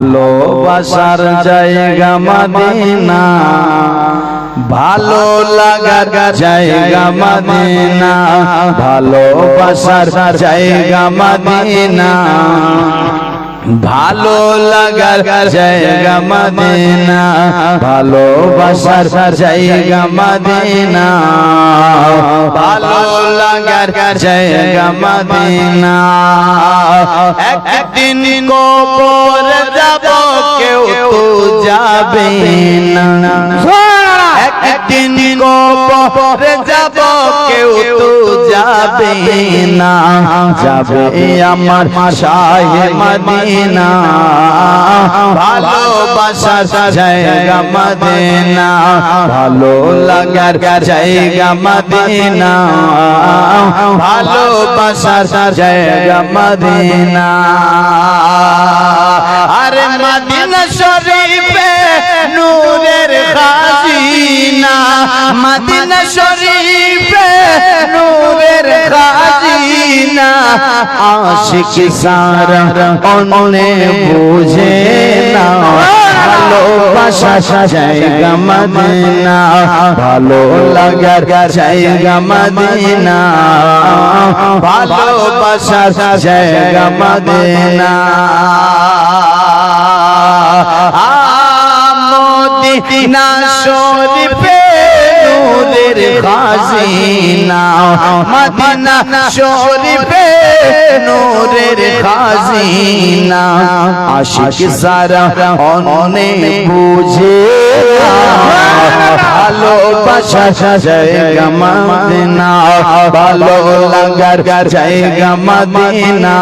ভালোবাসার জায়গা মাদিনা ভালো লাগার জায়গা মাদিনা ভালোবাসার জায়গা মাদিনা ভালো লাগার জায়গা মাদিনা ভালোবাসার জায়গা মাদিনা ভালো লাগার জায়গা মাদিনা একদিন কবর যাব কেউ তো যাবে না একদিন কবর যাব কেউ তো যাবে না, যাবে আমার শাহে মদিনা। ভালোবাসার জায়গা মদিনা, ভালো লাগার জায়গা মদিনা। ভালোবাসার জায়গা মদিনা। আরে মদিনা শরীফে নূরের খাজিনা। মদিনা শরীফে খাজিনা আশিক সারা অনে বুঝে না। ভালোবাসা জায়গা মদিনা, ভালো লাগার জায়গা মদিনা। ভালোবাসা জায়গা মদিনা শরীফে খাজিনা মদিনা শরীফে বুঝে, ভালোবাসা জায়গা মদিনা, ভালো লাগার জায়গা মদিনা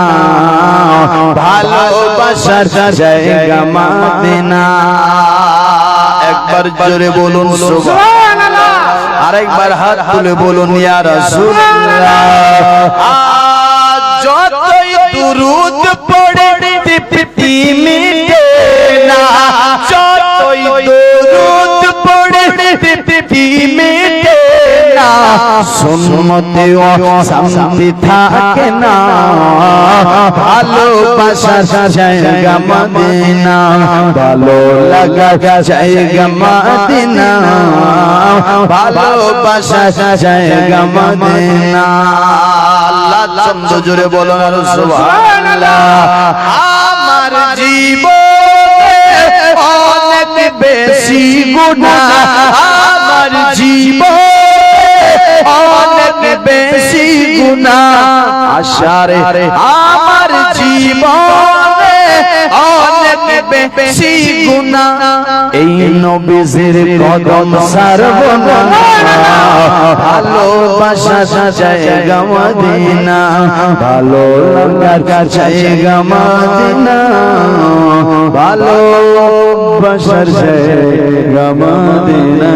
ভালোবাসার জায়গা মদিনা। একবার জোরে বলুন সুবহানাল্লাহ আরেকবার হাত তুলে বলুন ইয়া রাসূলুল্লাহ আজ যতই দুরুদ পড়ে সুন্নতে ও শান্তি থাকে না। ভালোবাসার জায়গা মদিনা, ভালো লাগা জায়গা মদিনা ভালোবাসার জায়গা মদিনা। আল্লাহ চন্দ্র জোরে বলো না সুবহানাল্লাহ। আমার জীবনে অনেক বেশি গুনাহ আশারে আমার জীবনে অনেক বেশি গুণা। এই নবীজির কদম সারবনা। ভালোবাসা জায়গা মদিনা। ভালো লাগার জায়গা মদিনা। ভালোবাসার জায়গা মদিনা।